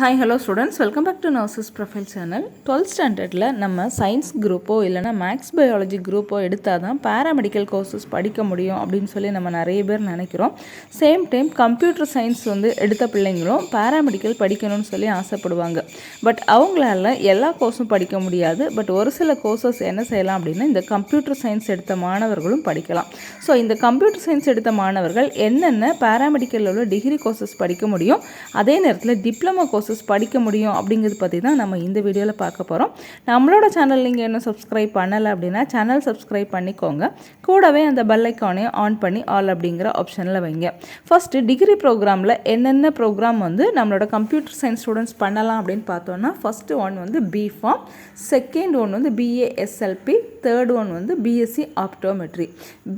Hi hello students welcome back to nurses profile channel twelfth ஸ்டாண்டர்டில் நம்ம science குரூப்போ இல்லைனா maths biology குரூப்போ எடுத்தால் தான் பேராமெடிக்கல் கோர்சஸ் படிக்க முடியும் அப்படின்னு சொல்லி நம்ம நிறைய பேர் நினைக்கிறோம். சேம் டைம் கம்ப்யூட்டர் சயின்ஸ் வந்து எடுத்த பிள்ளைங்களும் பேராமெடிக்கல் படிக்கணும்னு சொல்லி ஆசைப்படுவாங்க. பட் அவங்களால எல்லா கோர்ஸும் படிக்க முடியாது. பட் ஒரு சில கோர்சஸ் என்ன செய்யலாம் அப்படின்னா இந்த கம்ப்யூட்டர் சயின்ஸ் எடுத்த மாணவர்களும் படிக்கலாம். ஸோ இந்த கம்ப்யூட்டர் சயின்ஸ் எடுத்த மாணவர்கள் என்னென்ன பேராமெடிக்கலில் உள்ள டிகிரி கோர்சஸ் படிக்க முடியும் அதே நேரத்தில் டிப்ளமோ கோர்சஸ் படிக்க முடியும் அப்படிங்கிறது பற்றி தான் நம்ம இந்த வீடியோவில் பார்க்க போகிறோம் நம்மளோட சேனல் நீங்கள் என்ன சப்ஸ்கிரைப் பண்ணலை அப்படின்னா சேனல் சப்ஸ்கிரைப் பண்ணிக்கோங்க. கூடவே அந்த பெல் ஐக்கானையும் ஆன் பண்ணி ஆல் அப்படிங்கிற ஆப்ஷனில் வைங்க. ஃபஸ்ட்டு டிகிரி ப்ரோக்ராமில் என்னென்ன ப்ரோக்ராம் வந்து நம்மளோட கம்ப்யூட்டர் சயின்ஸ் ஸ்டூடெண்ட்ஸ் பண்ணலாம் அப்படின்னு பார்த்தோன்னா ஃபஸ்ட்டு ஒன் வந்து பிஃபார்ம் செகண்ட் ஒன் வந்து பிஏஎஸ்எல்பி தேர்ட் ஒன் வந்து BSc optometry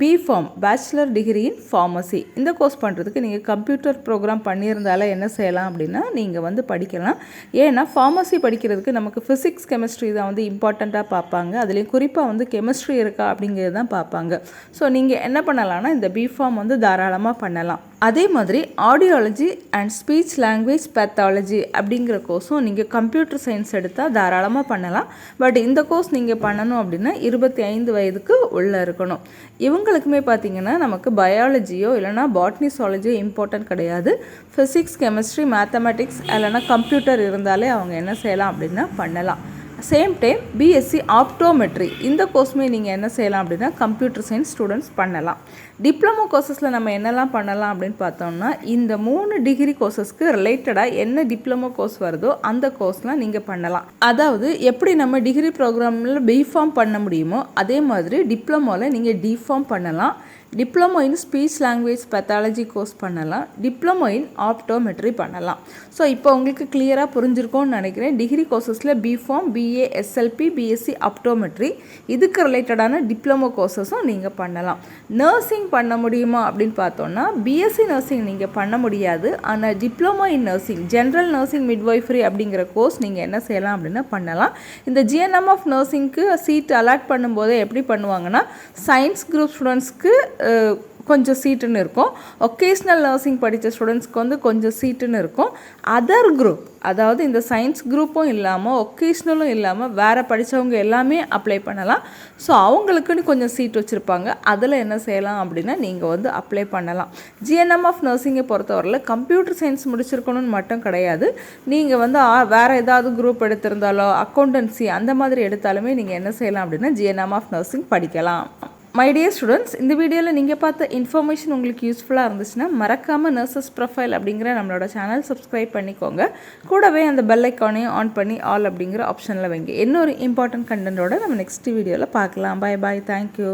B Pharm bachelor degree in pharmacy இந்த கோர்ஸ் பண்ணுறதுக்கு நீங்கள் கம்ப்யூட்டர் ப்ரோக்ராம் பண்ணியிருந்தாலே என்ன செய்யலாம் அப்படின்னா நீங்கள் வந்து படி படிக்கலாம். ஏன்னா ஃபார்மசி படிக்கிறதுக்கு நமக்கு ஃபிசிக்ஸ் கெமிஸ்ட்ரி தான் வந்து இம்பார்ட்டண்ட்டாக பார்ப்பாங்க. அதுலேயும் குறிப்பாக வந்து கெமிஸ்ட்ரி இருக்கா அப்படிங்கிறது தான் பார்ப்பாங்க. ஸோ நீங்கள் என்ன பண்ணலாம்னா இந்த பிஃபார்ம் வந்து தாராளமாக பண்ணலாம். அதே மாதிரி audiology and speech language pathology அப்படிங்கிற கோர்ஸும் நீங்கள் கம்ப்யூட்டர் சயின்ஸ் எடுத்தால் தாராளமாக பண்ணலாம். பட் இந்த கோர்ஸ் நீங்கள் பண்ணணும் அப்படின்னா இருபத்தி ஐந்து வயதுக்கு உள்ளே இருக்கணும். இவங்களுக்குமே பார்த்தீங்கன்னா நமக்கு பயாலஜியோ இல்லைனா பாட்னிசாலஜியோ இம்பார்ட்டன்ட் கிடையாது. ஃபிசிக்ஸ் கெமிஸ்ட்ரி மேத்தமெட்டிக்ஸ் இல்லைனா கம்ப்யூட்டர் இருந்தாலே அவங்க என்ன செய்யலாம் அப்படின்னா பண்ணலாம். சேம் டைம் பிஎஸ்சி ஆப்டோமெட்ரி இந்த கோர்ஸுமே நீங்கள் என்ன செய்யலாம் அப்படின்னா கம்ப்யூட்டர் சயின்ஸ் ஸ்டூடெண்ட்ஸ் பண்ணலாம். டிப்ளமோ கோர்சஸில் நம்ம என்னெல்லாம் பண்ணலாம் அப்படின்னு பார்த்தோம்னா இந்த மூணு டிகிரி கோர்சஸ்க்கு ரிலேட்டடாக என்ன டிப்ளமோ கோர்ஸ் வருதோ அந்த கோர்ஸ்லாம் நீங்கள் பண்ணலாம். அதாவது எப்படி நம்ம டிகிரி ப்ரோக்ராமில் பிஃபார்ம் பண்ண முடியுமோ அதே மாதிரி டிப்ளமோவில் நீங்கள் டிஃபார்ம் பண்ணலாம். Diploma in speech language pathology course பண்ணலாம். டிப்ளமோ இன் ஆப்டோமெட்ரி பண்ணலாம். ஸோ இப்போ உங்களுக்கு கிளியராக புரிஞ்சிருக்கோன்னு நினைக்கிறேன். Degree கோர்சஸில் B Pharm BA SLP BSc optometry இதுக்கு ரிலேட்டடான டிப்ளமோ கோர்சஸும் நீங்கள் பண்ணலாம். நர்சிங் பண்ண முடியுமா அப்படின்னு பார்த்தோன்னா பிஎஸ்சி நர்சிங் நீங்கள் பண்ண முடியாது. ஆனால் diploma in nursing general nursing midwifery அப்படிங்கிற கோர்ஸ் நீங்கள் என்ன செய்யலாம் அப்படின்னா பண்ணலாம். இந்த ஜிஎன்எம் ஆஃப் நர்சிங்க்கு சீட் அலாட் பண்ணும்போதே எப்படி பண்ணுவாங்கன்னா சயின்ஸ் குரூப் ஸ்டூடெண்ட்ஸ்க்கு கொஞ்சம் சீட்டுன்னு இருக்கும். ஒகேஷ்னல் நர்சிங் படித்த ஸ்டூடெண்ட்ஸ்க்கு வந்து கொஞ்சம் சீட்டுன்னு இருக்கும். அதர் குரூப் அதாவது இந்த சயின்ஸ் குரூப்பும் இல்லாமல் ஒகேஷ்னலும் இல்லாமல் வேறு படித்தவங்க எல்லாமே அப்ளை பண்ணலாம். ஸோ அவங்களுக்குன்னு கொஞ்சம் சீட் வச்சுருப்பாங்க. அதில் என்ன செய்யலாம் அப்படின்னா நீங்கள் வந்து அப்ளை பண்ணலாம். ஜிஎன்எம் ஆஃப் நர்சிங்கை பொறுத்தவரையில் கம்ப்யூட்டர் சயின்ஸ் முடிச்சிருக்கணும்னு மட்டும் கிடையாது. நீங்கள் வந்து வேறு ஏதாவது குரூப் எடுத்திருந்தாலோ அக்கௌண்டன்சி அந்த மாதிரி எடுத்தாலுமே நீங்கள் என்ன செய்யலாம் அப்படின்னா ஜிஎன்எம் ஆஃப் நர்சிங் படிக்கலாம். மை டியர் ஸ்டூடெண்ட்ஸ் இந்த வீடியோவில் நீங்கள் பார்த்த இன்ஃபர்மேஷன் உங்களுக்கு யூஸ்ஃபுல்லாக இருந்துச்சுன்னா மறக்காமல் நர்சஸ் ப்ரொஃபைல் அப்படிங்கிற நம்மளோட சேனல் சப்ஸ்கிரைப் பண்ணிக்கோங்க. கூடவே அந்த பெல் ஐக்கானையும் ஆன் பண்ணி ஆல் அப்படிங்கிற ஆப்ஷனில் வைங்க. இன்னொரு இம்பார்ட்டன்ட் கண்டென்ட்டோட நம்ம நெக்ஸ்ட் வீடியோவில் பார்க்கலாம். பாய் பாய் தேங்க்யூ